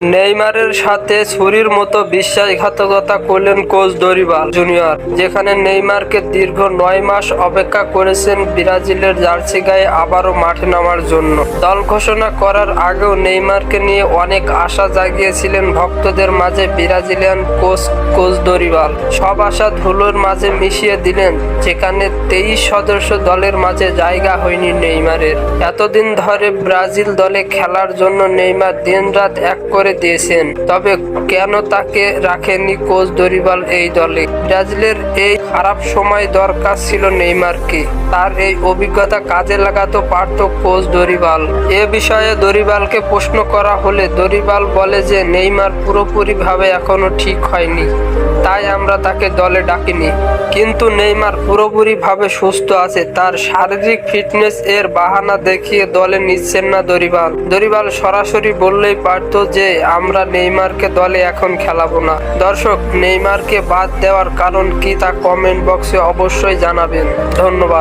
নেইমারের সাথে ছুরির মতো বিশ্বাসঘাতকতা করলেন কোচ দরিবাল জুনিয়র, যেখানে নেইমারকে দীর্ঘ নয় মাস অপেক্ষা করেছেন ব্রাজিলের জার্সি গায়ে আবারও মাঠে নামার জন্য। দল ঘোষণা করার আগেও নেইমারকে নিয়ে অনেক আশা জাগিয়েছিলেন ভক্তদের মাঝে ব্রাজিলিয়ান কোচ কোচ দরিবাল। সব আশা ধুলোর মাঝে মিশিয়ে দিলেন, যেখানে তেইশ সদস্য দলের মাঝে জায়গা হয়নি নেইমারের। এতদিন ধরে ব্রাজিল দলে খেলার জন্য নেইমার দিনরাত এক করে দিয়েছেন। তবে কেন তাকে রাখেনি কোচ দরিবাল এই দলে? ব্রাজিলের এই খারাপ সময় দরকার ছিল নেইমারকে। তার এই অভিজ্ঞতা কাজে লাগাতে পারত কোচ দরিবাল। এ বিষয়ে দরিবালকে প্রশ্ন করা হলে দরিবাল বলে যে, নেইমার পুরোপুরিভাবে এখনও ঠিক হয়নি। তাই আমরা তাকে দলে ডাকিনি। কিন্তু নেইমার পুরোপুরিভাবে সুস্থ আছে। তার শারীরিক ফিটনেস এর বাহানা দেখিয়ে দলে নিচ্ছেন না দরিবাল। দরিবাল সরাসরি বললেই পারত যে, আমরা নেইমারকে দলে এখন খেলাবো না। দর্শক, নেইমারকে বাদ দেওয়ার কারণ কি তা কমেন্ট বক্সে অবশ্যই জানাবেন। ধন্যবাদ।